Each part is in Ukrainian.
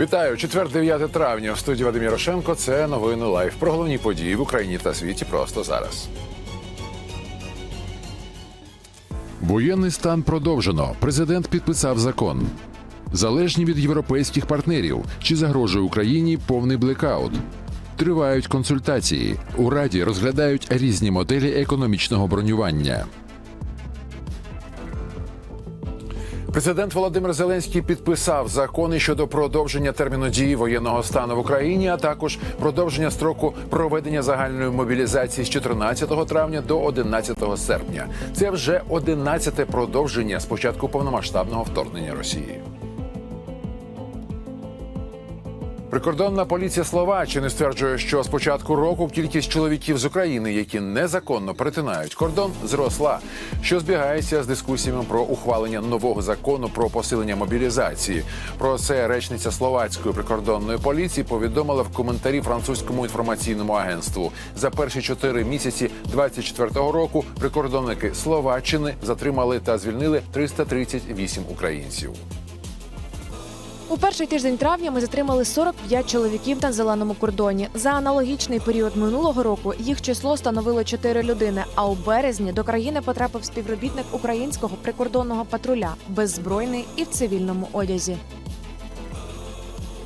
Вітаю, четвер, 9 травня. В студії Вадим Ярошенко. Це новини лайф про головні події в Україні та світі просто зараз. Воєнний стан продовжено. Президент підписав закон. Залежні від європейських партнерів. Чи загрожує Україні повний блекаут? Тривають консультації. У Раді розглядають різні моделі економічного бронювання. Президент Володимир Зеленський підписав закони щодо продовження терміну дії воєнного стану в Україні, а також продовження строку проведення загальної мобілізації з 14 травня до 11 серпня. Це вже 11-те продовження з початку повномасштабного вторгнення Росії. Прикордонна поліція Словаччини стверджує, що з початку року кількість чоловіків з України, які незаконно перетинають кордон, зросла, що збігається з дискусіями про ухвалення нового закону про посилення мобілізації. Про це речниця словацької прикордонної поліції повідомила в коментарі французькому інформаційному агентству. За перші чотири місяці 24-го року прикордонники Словаччини затримали та звільнили 338 українців. У перший тиждень травня ми затримали 45 чоловіків на зеленому кордоні. За аналогічний період минулого року їх число становило 4 людини. А у березні до країни потрапив співробітник українського прикордонного патруля беззбройний і в цивільному одязі.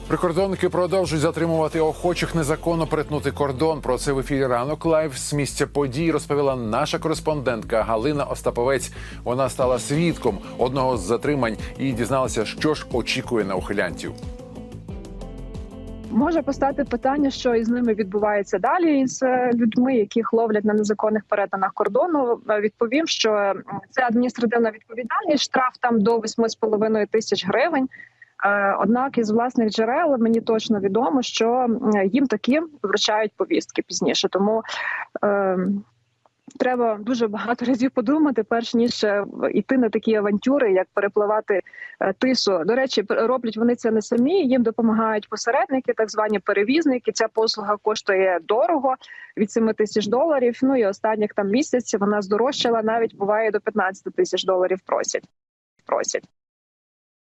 Прикордонники продовжують затримувати охочих незаконно перетнути кордон. Про це в ефірі ранок лайв з місця подій розповіла наша кореспондентка Галина Остаповець. Вона стала свідком одного з затримань і дізналася, що ж очікує на ухилянтів. Може постати питання, що із ними відбувається далі з е, людьми, яких ловлять на незаконних перетинах кордону. Е, Відповім, що це адміністративна відповідальність, штраф там до 8,5 тисяч гривень. Е, Однак із власних джерел мені точно відомо, що їм такі вручають повістки пізніше. Тому е, треба дуже багато разів подумати, перш ніж е, йти на такі авантюри, як перепливати е, тису. До речі, роблять вони це не самі. Їм допомагають посередники, так звані перевізники. Ця послуга коштує дорого від 7 тисяч доларів. Ну і останніх там місяць вона здорожчала. Навіть буває до 15 тисяч доларів. Просять. Просять.